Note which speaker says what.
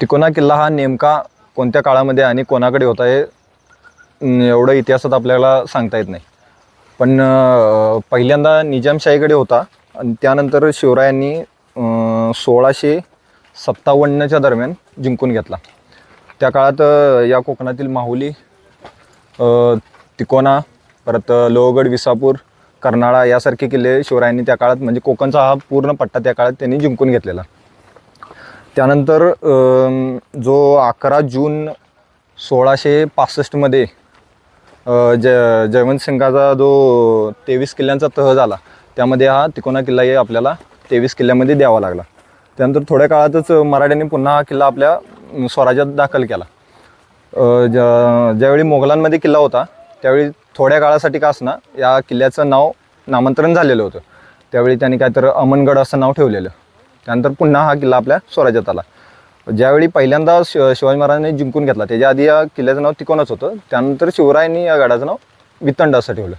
Speaker 1: तिकोना किल्ला हा नेमका कोणत्या काळामध्ये आणि कोणाकडे होता हे एवढं इतिहासात आपल्याला सांगता येत नाही. पण पहिल्यांदा निजामशाहीकडे होता आणि त्यानंतर शिवरायांनी सोळाशे सत्तावन्नच्या दरम्यान जिंकून घेतला. त्या काळात या कोकणातील माहुली तिकोना परत लोहगड विसापूर कर्नाळा यासारखे किल्ले शिवरायांनी त्या काळात म्हणजे कोकणचा हा पूर्ण पट्टा त्या काळात त्यांनी जिंकून घेतलेला. त्यानंतर जो अकरा जून सोळाशे पासष्टमध्ये ज जयवंत सिंगाचा जो तेवीस किल्ल्यांचा तह झाला त्यामध्ये हा तिकोना किल्ला हे आपल्याला तेवीस किल्ल्यामध्ये द्यावा लागला. त्यानंतर थोड्या काळातच मराठ्यांनी पुन्हा हा किल्ला आपल्या स्वराज्यात दाखल केला. ज ज्यावेळी मोगलांमध्ये किल्ला होता त्यावेळी थोड्या काळासाठी का असणार या किल्ल्याचं नाव नामांतरण झालेलं होतं. त्यावेळी त्यांनी काय तर अमनगड असं नाव ठेवलेलं. त्यानंतर पुन्हा हा किल्ला आपल्या स्वराज्यात आला. ज्यावेळी पहिल्यांदा शिव शिवाजी महाराजांनी जिंकून घेतला त्याच्या आधी या किल्ल्याचं नाव तिकोनच होतं. त्यानंतर शिवरायांनी या गडाचं नाव वितंड असं ठेवलं.